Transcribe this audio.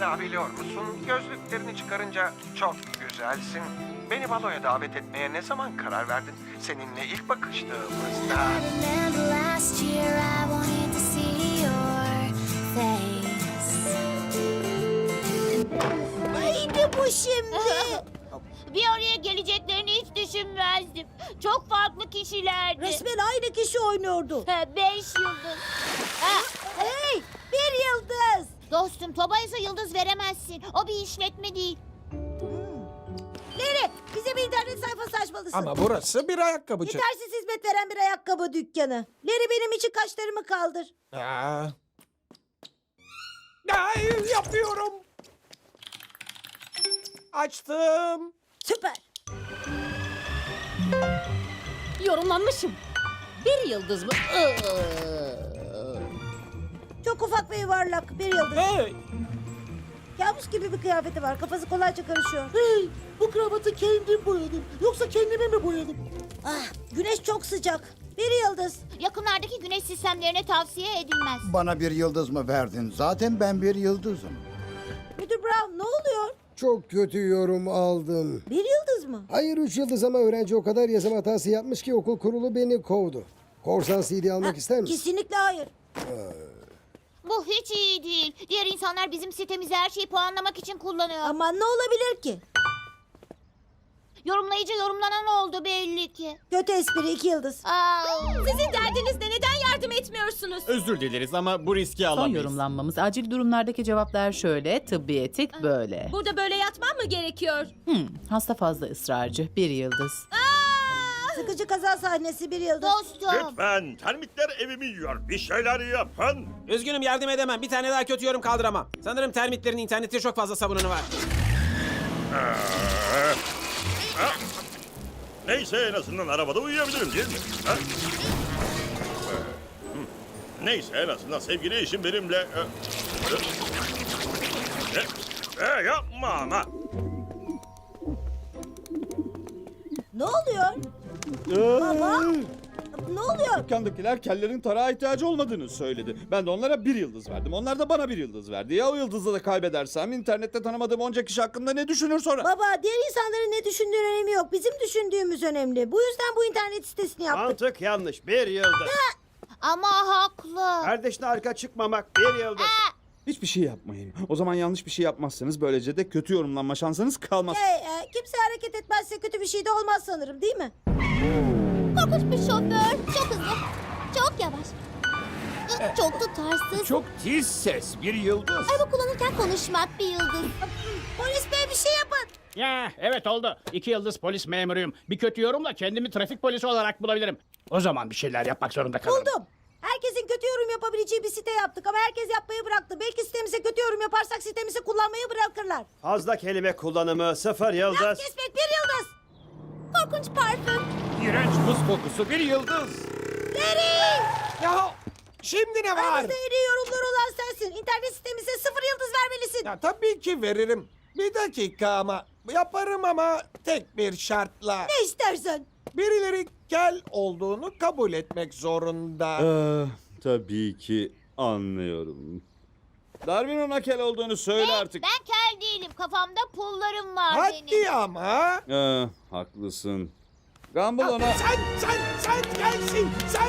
Ya biliyor musun gözlüklerini çıkarınca çok güzelsin. Beni baloya davet etmeye ne zaman karar verdin? Seninle ilk bakıştığımızda. Neydi bu şimdi? Bir araya geleceklerini hiç düşünmezdim. Çok farklı kişilerdi. Resmen aynı kişi oynuyordu. Ha, Beş yıldız. Ha, Hey bir yıldız. Dostum Tobias'a yıldız veremezsin. O bir işletme değil. Nere? Bize bir internet sayfası açmalısın. Ama burası bir ayakkabıcı. Yetersiz hizmet veren bir ayakkabı dükkanı. Leri benim için kaşlarımı kaldır. Aa. Ay, yapıyorum. Açtım. Süper. Yorumlanmışım. Bir yıldız mı? Çok ufak ve yuvarlak bir yıldız. Hey, Kabus gibi bir kıyafeti var. Kafası kolayca karışıyor. Hey, bu kravatı kendim boyadım. Yoksa kendime mi boyadım? Ah, güneş çok sıcak. Bir yıldız. Yakınlardaki güneş sistemlerine tavsiye edilmez. Bana bir yıldız mı verdin? Zaten ben bir yıldızım. Müdür Brown ne oluyor? Çok kötü yorum aldım. Bir yıldız mı? Hayır üç yıldız ama öğrenci o kadar yazım hatası yapmış ki okul kurulu beni kovdu. Korsan CD almak ister misin? Kesinlikle hayır. Bu hiç iyi değil. Diğer insanlar bizim sitemizi her şeyi puanlamak için kullanıyor. Aman ne olabilir ki? Yorumlayıcı yorumlanan oldu belli ki. Kötü espri iki yıldız. Aa, Sizin derdiniz ne? Neden yardım etmiyorsunuz? Özür dileriz ama bu riski Son alamayız. yorumlanmamız acil durumlardaki cevaplar şöyle, tıbbi etik böyle. Burada böyle yatmam mı gerekiyor? Hmm, hasta fazla ısrarcı, bir yıldız. Sıkıcı kaza sahnesi bir yıldız. dostum. Lütfen termitler evimi yiyor. Bir şeyler yapın. Üzgünüm yardım edemem. Bir tane daha kötü yorum kaldıramam. Sanırım termitlerin internette çok fazla sabununu var. Neyse en azından arabada uyuyabilirim değil mi? Ha? Neyse en azından sevgili eşim benimle... e, e, e, yapma ama. Ne oluyor? Baba? Ne oluyor? Dükkandakiler kellerin tarağa ihtiyacı olmadığını söyledi. Ben de onlara bir yıldız verdim. Onlar da bana bir yıldız verdi. Ya o yıldızı da kaybedersem internette tanımadığım onca kişi hakkında ne düşünür sonra? Baba diğer insanların ne düşündüğün önemi yok. Bizim düşündüğümüz önemli. Bu yüzden bu internet sitesini yaptık. Mantık yanlış. Bir yıldız. Ama haklı. Kardeşine arka çıkmamak bir yıldız. Hiçbir şey yapmayın. O zaman yanlış bir şey yapmazsınız. Böylece de kötü yorumlanma şansınız kalmaz. Hey, e, kimse hareket etmezse kötü bir şey de olmaz sanırım değil mi? Korkunç bir şoför. Çok hızlı. Çok yavaş. Çok tutarsız. Çok tiz ses, bir yıldız. Araba kullanırken konuşmak bir yıldız. Polis bey bir şey yapın. Ya evet oldu. İki yıldız polis memuruyum. Bir kötü yorumla kendimi trafik polisi olarak bulabilirim. O zaman bir şeyler yapmak zorunda kalırım. Buldum. Herkesin kötü yapabileceği bir site yaptık ama herkes yapmayı bıraktı. Belki sitemize kötü yorum yaparsak sitemizi kullanmayı bırakırlar. Fazla kelime kullanımı sıfır yıldız. Laf kesmek bir yıldız. Korkunç parfüm. İğrenç buz kokusu, bir yıldız. Larry! Ya şimdi ne var? Aramızda en iyi yorumlar olan sensin. İnternet sitemize sıfır yıldız vermelisin. Ya tabii ki veririm. Bir dakika ama. Yaparım ama tek bir şartla. Ne istersen. Birileri kel olduğunu kabul etmek zorunda. Ah, tabii ki anlıyorum. Darwin ona kel olduğunu söyle artık. Ben kel değilim. Kafamda pullarım var benim. Hadi ama. Ah, haklısın. Gumball ona... Sen, sen, sen gelsin. Sen